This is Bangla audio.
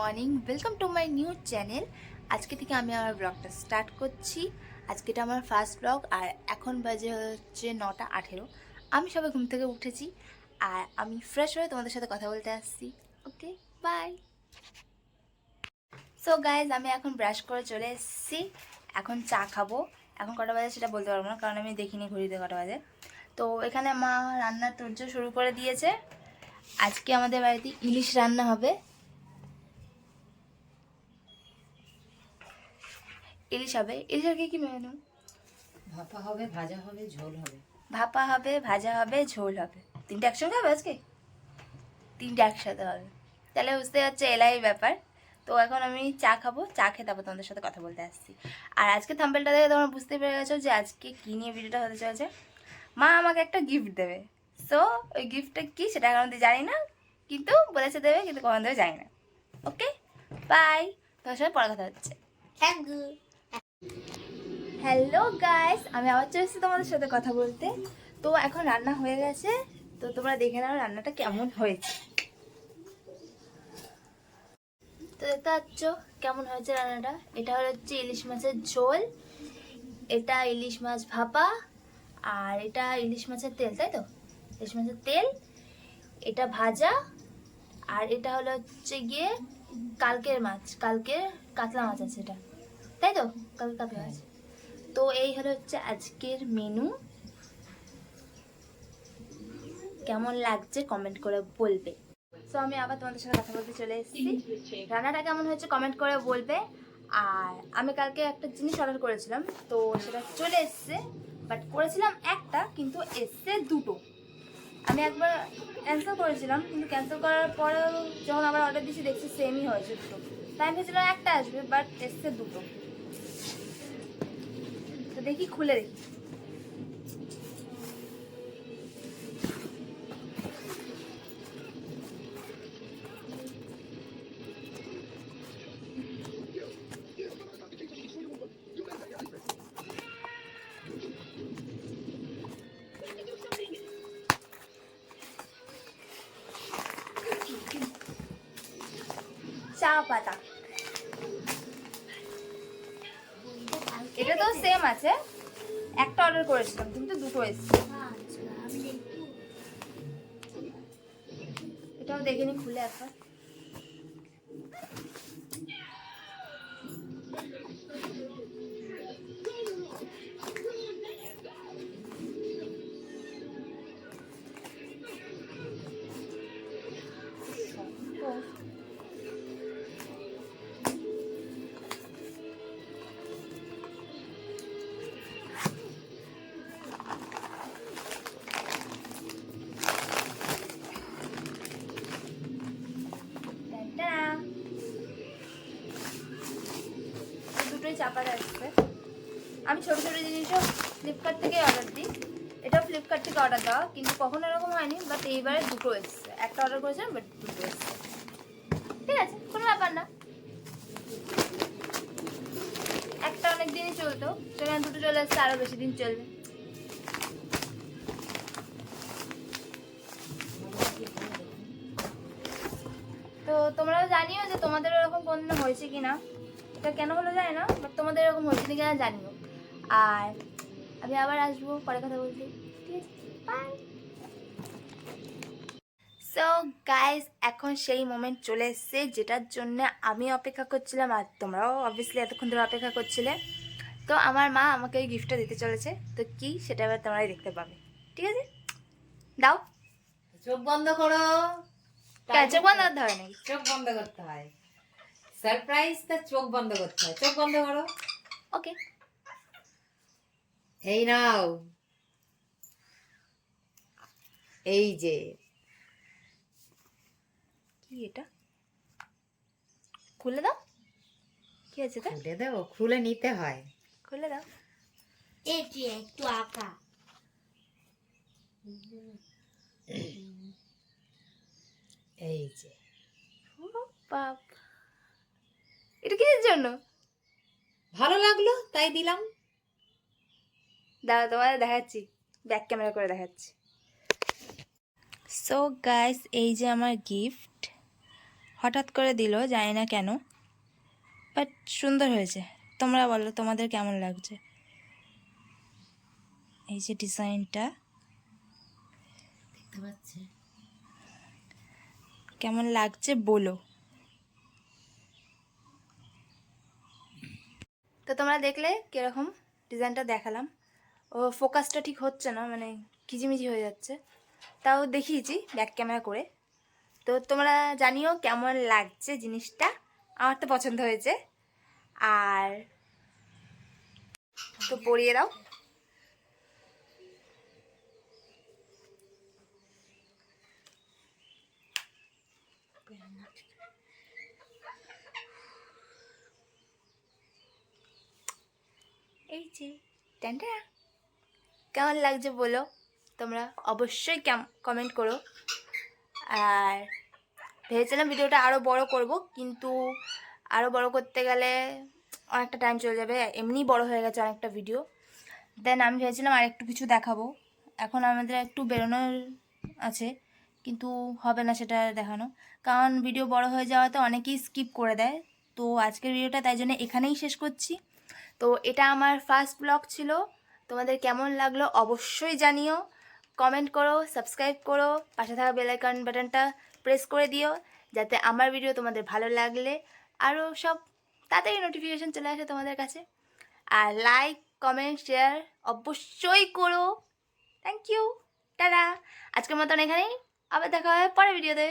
Morning welcome to my new channel আজকে থেকে আমি আমার ব্লগটা স্টার্ট করছি। আজকে এটা আমার ফার্স্ট ব্লগ আর এখন বাজে হচ্ছে নটা আঠেরো। আমি সবে ঘুম থেকে উঠেছি, আর আমি ফ্রেশ হয়ে তোমাদের সাথে কথা বলতে আসছি। ওকে বাই সো গাইজ আমি এখন ব্রাশ করে চলে এসেছি। এখন চা খাব। এখন কটা বাজে সেটা বলতে পারব না, কারণ আমি দেখিনি ঘড়িতে কটা বাজে। তো এখানে মা রান্নার তোর্য শুরু করে দিয়েছে। আজকে আমাদের বাড়িতে ইলিশ রান্না হবে। ইলিশ হবে ইলিশের কি কি মেনু ভাপা হবে ভাজা হবে ঝোল হবে। ভাপা হবে ভাজা হবে ঝোল হবে। তিনটে একসঙ্গে হবে আজকে? তিনটে একসাথে হবে। তাহলে বুঝতে পারছ এলাই ব্যাপার। তো এখন আমি চা খাব চা খেয়ে তারপর তোমাদের সাথে কথা বলতে আসছি। আর আজকে থাম্পেলটা দেখে তোমরা বুঝতে পেরে গেছো যে আজকে কী নিয়ে ভিডিওটা হতে চলেছে। মা আমাকে একটা গিফট দেবে। সো ওই গিফটটা কী সেটা এখন জানি না কিন্তু বলেছে দেবে কিন্তু কখন দেবে জানি না। ওকে বাই তোমার সাথে পরে কথা হচ্ছে। থ্যাংক ইউ হ্যালো গাইস আমি আবার চলে এসেছি তোমাদের সাথে কথা বলতে। তো এখন রান্না হয়ে গেছে। তো তোমরা দেখে নাও রান্নাটা কেমন হয়েছে। তো দেখতে পাচ্ছ কেমন হয়েছে রান্নাটা? এটা হলো হচ্ছে ইলিশ মাছের ঝোল। এটা ইলিশ মাছ ভাপা। আর এটা ইলিশ মাছের তেল, তাই তো? ইলিশ মাছের তেল, এটা ভাজা। আর এটা হলো হচ্ছে গিয়ে কালকের মাছ, কালকের কাতলা মাছ আছে এটা। তাই তো? কালকে কাতলা মাছ। তো এই হলো হচ্ছে আজকের মেনু কেমন লাগছে কমেন্ট করে বলবে। তো আমি আবার তোমাদের সাথে কথা বলতে চলে এসেছি। রান্নাটা কেমন হয়েছে কমেন্ট করে বলবে। আর আমি কালকে একটা জিনিস অর্ডার করেছিলাম, তো সেটা চলে এসছে। বাট করেছিলাম একটা, কিন্তু এসছে দুটো। আমি একবার ক্যান্সেল করেছিলাম, কিন্তু ক্যান্সেল করার পরেও যখন আবার অর্ডার দিয়েছি, দেখছি সেমই হয়েছে দুটো। তাই আমি ভেবেছিলাম একটা আসবে বাট এসছে দুটো। তো দেখি খুলে দেখি চা পাতা সেম আছে। একটা অর্ডার করেছিলাম কিন্তু দুটো এসছে এটাও দেখে নি খুলে একবার। চাপাটা এসছে আমি ছোট ছোট জিনিসও ফ্লিপকার্ট থেকে অর্ডার দিই। এটাও ফ্লিপকার্ট থেকে অর্ডার দেওয়া, কিন্তু কখনো এরকম হয়নি বাট এইবারে দুটো এসছে। একটা অর্ডার করেছিলাম বাট দুটো এসছে। ঠিক আছে, কোনো ব্যাপার না। একটা অনেক দিনই চলতো, সেখানে দুটো চলে এসছে আরও বেশি দিন চলবে। তো তোমরাও জানিও যে তোমাদের এরকম কোনদিন হয়েছে কি না এটা কেন হলো জানি না বাট তোমাদের এরকম হয়েছে কি না জানিও। আর আমি আবার আসব পরে কথা বলতে ঠিক আছে বাই সো গাইস এখন সেই মোমেন্ট চলে এসছে যেটার জন্য আমি অপেক্ষা করছিলাম আর তোমরাও অবভিয়াসলি এতক্ষণ ধরে অপেক্ষা করছিলে। তো আমার মা আমাকে ওই গিফটটা দিতে চলেছে তো কি সেটা এবার তোমরাই দেখতে পাবে। ঠিক আছে? দাও। চোখ বন্ধ করো। চোখ বন্ধ করতে হবে নাকি? চোখ বন্ধ করতে হয়। সারপ্রাইজ তা চোখ বন্ধ করতে হয়। চোখ বন্ধ করো। ওকে এই নাও। এই যে। কি এটা? খুলে দাও। কি আছে তো খুলে দাও খুলে নিতে হয়। খুলে দাও। এটি একটু আঁকা। এই যে। ও বাপ জন্য? ভালো লাগল তাই দিলাম। দাদা তোমাদের দেখাচ্ছি ব্যাক ক্যামেরা করে দেখাচ্ছি। সো গাইস এই যে আমার গিফট হঠাৎ করে দিল জানি না কেন বাট সুন্দর হয়েছে। তোমরা বলো তোমাদের কেমন লাগছে? এই যে ডিজাইনটা। কেমন লাগছে বলো। তোমরা দেখলে কীরকম ডিজাইনটা দেখালাম। ও ফোকাসটা ঠিক হচ্ছে না মানে কিচিমিচি হয়ে যাচ্ছে। তাও দেখিয়েছি ব্যাক ক্যামেরা করে। তো তোমরা জানিও কেমন লাগছে জিনিসটা? আমার তো পছন্দ হয়েছে। আর তো পরিয়ে দাও। এই যে ট্যান্টা কেমন লাগছে বলো? তোমরা অবশ্যই কমেন্ট করো। আর ভেবেছিলাম ভিডিওটা আরও বড় করব, কিন্তু আরও বড় করতে গেলে অনেকটা টাইম চলে যাবে, এমনি বড় হয়ে গেছে অনেকটা ভিডিও দেন আমি ভেবেছিলাম আর একটু কিছু দেখাবো। এখন আমাদের একটু বেরোনোর আছে, কিন্তু হবে না সেটা দেখানো। কারণ ভিডিও বড় হয়ে যাওয়াতে অনেকেই স্কিপ করে দেয়। তো আজকের ভিডিওটা তাই জন্য এখানেই শেষ করছি। তো এটা আমার ফার্স্ট ব্লগ ছিল। তোমাদের কেমন লাগল অবশ্যই জানিও। কমেন্ট করো সাবস্ক্রাইব করো, পাশে থাকা বেলাইকন বাটনটা প্রেস করে দিও, যাতে আমার ভিডিও তোমাদের ভালো লাগলে। আরও সব তাড়াতাড়ি নোটিফিকেশান চলে আসে তোমাদের কাছে। আর লাইক কমেন্ট শেয়ার অবশ্যই করো। থ্যাংক ইউ টাটা। আজকের মতন এখানেই। আবার দেখা হয় পরের ভিডিওতে